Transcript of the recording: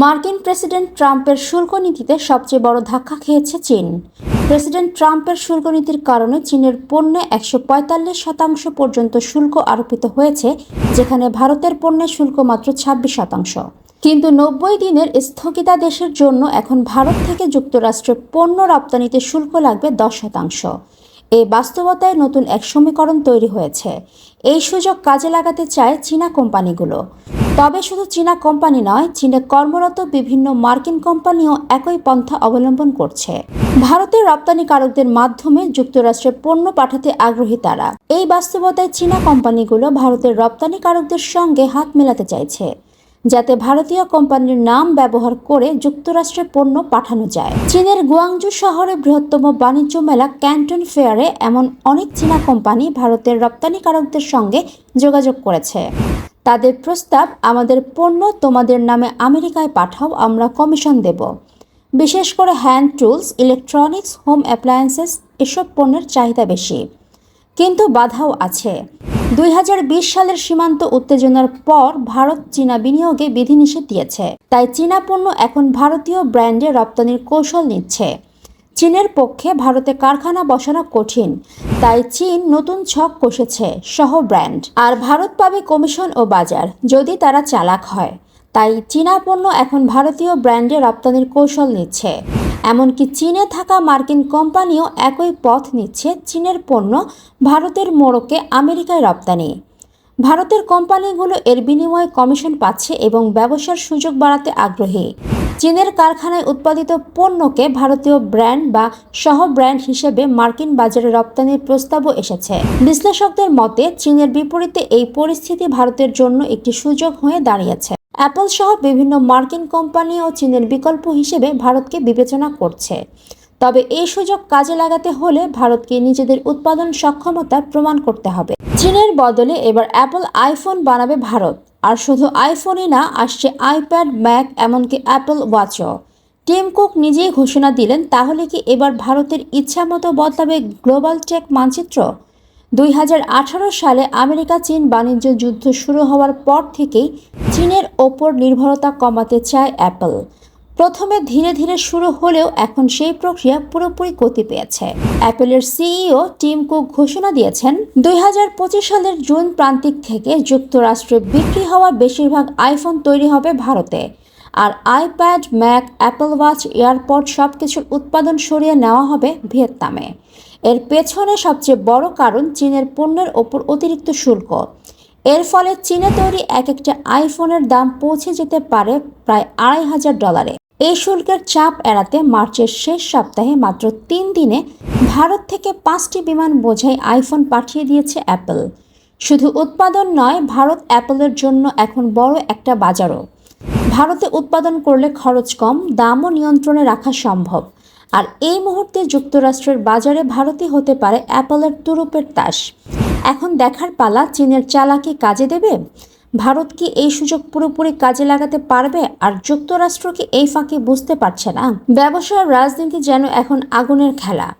মার্কিন প্রেসিডেন্ট ট্রাম্পের শুল্ক নীতিতে সবচেয়ে বড় ধাক্কা খেয়েছে চীন। প্রেসিডেন্ট ট্রাম্পের শুল্ক নীতির কারণে চীনের পণ্যে একশো পঁয়তাল্লিশ শতাংশ পর্যন্ত শুল্ক আরোপিত হয়েছে, যেখানে ভারতের পণ্যে শুল্ক মাত্র ছাব্বিশ শতাংশ। কিন্তু নব্বই দিনের স্থগিতাদেশের জন্য এখন ভারত থেকে যুক্তরাষ্ট্রে পণ্য রপ্তানিতে শুল্ক লাগবে দশ শতাংশ। এই বাস্তবতায় নতুন এক সমীকরণ তৈরি হয়েছে। এই সুযোগ কাজে লাগাতে চায় চীনা কোম্পানিগুলো। তবে শুধু চীনা কোম্পানি নয়, চীনে কর্মরত বিভিন্ন মার্কিন কোম্পানিও একই পন্থা অবলম্বন করছে। ভারতের রপ্তানিকারকদের মাধ্যমে যুক্তরাষ্ট্রে পণ্য পাঠাতে আগ্রহী তারা। এই বাস্তবতায় চীনা কোম্পানিগুলো ভারতের রপ্তানিকারকদের সঙ্গে হাত মেলাতে চাইছে, যাতে ভারতীয় কোম্পানির নাম ব্যবহার করে যুক্তরাষ্ট্রে পণ্য পাঠানো যায়। চীনের গুয়াংজু শহরে বৃহত্তম বাণিজ্য মেলা ক্যান্টন ফেয়ারে এমন অনেক চীনা কোম্পানি ভারতের রপ্তানিকারকদের সঙ্গে যোগাযোগ করেছে। তাদের প্রস্তাব, আমাদের পণ্য তোমাদের নামে আমেরিকায় পাঠাও, আমরা কমিশন দেব। বিশেষ করে hand tools, electronics, home appliances, এসব পণ্যের চাহিদা বেশি। কিন্তু বাধাও আছে। দুই হাজার বিশ সালের সীমান্ত উত্তেজনার পর ভারত চীনা বিনিয়োগে বিধিনিষেধ দিয়েছে। তাই চীনা পণ্য এখন ভারতীয় ব্র্যান্ডে রপ্তানির কৌশল নিচ্ছে। চীনের পক্ষে ভারতে কারখানা বসানো কঠিন, তাই চীন নতুন ছক কষেছে সহ ব্র্যান্ড। আর ভারত পাবে কমিশন ও বাজার, যদি তারা চালাক হয়। তাই চীনা পণ্য এখন ভারতীয় ব্র্যান্ডে রপ্তানির কৌশল নিচ্ছে। এমনকি চীনে থাকা মার্কিন কোম্পানিও একই পথ নিচ্ছে চীনের পণ্য ভারতের মোড়কে আমেরিকায় রপ্তানি। ভারতের কোম্পানিগুলো এর বিনিময়ে কমিশন পাচ্ছে এবং ব্যবসার সুযোগ বাড়াতে আগ্রহী। চীনের কারখানায় উৎপাদিত পণ্যকে ভারতীয় ব্র্যান্ড বা সহ ব্র্যান্ড হিসেবে মার্কিন বাজারে রপ্তানির প্রস্তাবও এসেছে। বিশ্লেষকদের মতে, চীনের বিপরীতে এই পরিস্থিতি ভারতের জন্য একটি সুযোগ হয়ে দাঁড়িয়েছে। অ্যাপল সহ বিভিন্ন মার্কিন কোম্পানি ও চীনের বিকল্প হিসেবে ভারতকে বিবেচনা করছে। তবে এই সুযোগ কাজে লাগাতে হলে ভারতকে নিজেদের উৎপাদন সক্ষমতা প্রমাণ করতে হবে। চীনের বদলে এবার অ্যাপল আইফোন বানাবে ভারত। আর শুধু আইফোনই না, আসছে আইপ্যাড ম্যাক এমনকি অ্যাপল ওয়াচও টিম কুক নিজেই ঘোষণা দিলেন, তাহলে কি এবার ভারতের ইচ্ছা মতো বদলাবে গ্লোবাল টেক মানচিত্র? দুই হাজার আঠারো সালে আমেরিকা চীন বাণিজ্য যুদ্ধ শুরু হওয়ার পর থেকেই চীনের ওপর নির্ভরতা কমাতে চায় অ্যাপল প্রথমে ধীরে ধীরে শুরু হলেও এখন সেই প্রক্রিয়া পুরোপুরি গতি পেয়েছে। অ্যাপেলের সিইও টিম কুক ঘোষণা দিয়েছেন, দুই হাজার পঁচিশ সালের জুন প্রান্তিক থেকে যুক্তরাষ্ট্রে বিক্রি হওয়া বেশিরভাগ আইফোন তৈরি হবে ভারতে। আর iPad, Mac, Apple watch, AirPod সব কিছুর উৎপাদন সরিয়ে নেওয়া হবে ভিয়েতনামে। এর পেছনে সবচেয়ে বড় কারণ চীনের পণ্যের ওপর অতিরিক্ত শুল্ক। এর ফলে চীনে তৈরি এক একটা আইফোনের দাম পৌঁছে যেতে পারে প্রায় আড়াই হাজার ডলারে। এই শুল্কের চাপ এড়াতে মার্চের শেষ সপ্তাহে মাত্র তিন দিনে ভারত থেকে পাঁচটি বিমান বোঝাই আইফোন পাঠিয়ে দিয়েছে অ্যাপল। শুধু উৎপাদন নয়, ভারত অ্যাপলের জন্য এখন বড় একটা বাজারও। ভারতে উৎপাদন করলে খরচ কম, দামও নিয়ন্ত্রণে রাখা সম্ভব। আর এই মুহূর্তে যুক্তরাষ্ট্রের বাজারে ভারতই হতে পারে অ্যাপলের তুরুপের তাস। এখন দেখার পালা, চীনের চালাকি কাজে দেবে? ভারত কি এই সুযোগ পুরোপুরি কাজে লাগাতে পারবে আর যুক্তরাষ্ট্র কি এই ফাঁকে বুঝতে পারছে না। ব্যবসার রাজনীতি যেন এখন আগুনের খেলা।